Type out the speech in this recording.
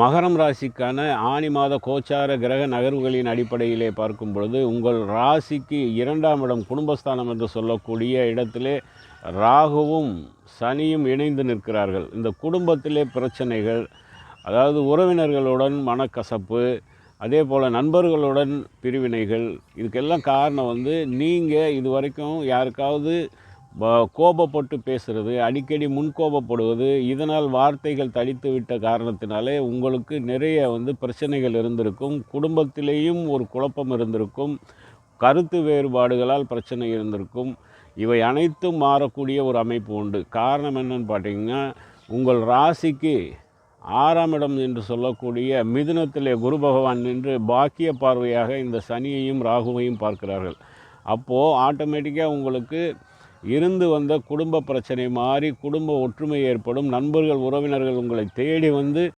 மகரம் ராசிக்கான ஆணி மாத கோச்சார கிரக நகர்வுகளின் அடிப்படையிலே பார்க்கும் பொழுது உங்கள் ராசிக்கு இரண்டாம் இடம் குடும்பஸ்தானம் என்று சொல்லக்கூடிய இடத்திலே ராகுவும் சனியும் இணைந்து நிற்கிறார்கள். இந்த குடும்பத்திலே பிரச்சனைகள் அதாவது உறவினர்களுடன் மனக்கசப்பு அதே போல் நண்பர்களுடன் பிரிவினைகள் இதுக்கெல்லாம் காரணம் வந்து நீங்கள் இது வரைக்கும் யாருக்காவது கோபப்பட்டு பேசுகிறது அடிக்கடி முன்கோபப்படுவது இதனால் வார்த்தைகள் தடித்து விட்ட காரணத்தினாலே உங்களுக்கு நிறைய வந்து பிரச்சனைகள் இருந்திருக்கும். குடும்பத்திலேயும் ஒரு குழப்பம் இருந்திருக்கும். கருத்து வேறுபாடுகளால் பிரச்சனை இருந்திருக்கும். இவை அனைத்தும் மாறக்கூடிய ஒரு அமைப்பு உண்டு. காரணம் என்னன்னு பார்த்தீங்கன்னா உங்கள் ராசிக்கு ஆறாம் இடம் என்று சொல்லக்கூடிய மிதுனத்திலே குரு பகவான் நின்று பாக்கிய பார்வையாக இந்த சனியையும் ராகுவையும் பார்க்கிறார்கள். அப்போது ஆட்டோமேட்டிக்காக உங்களுக்கு இருந்து வந்த குடும்ப பிரச்சனை மாறி குடும்ப ஒற்றுமை ஏற்படும். நண்பர்கள் உறவினர்கள் உங்களை தேடி வந்து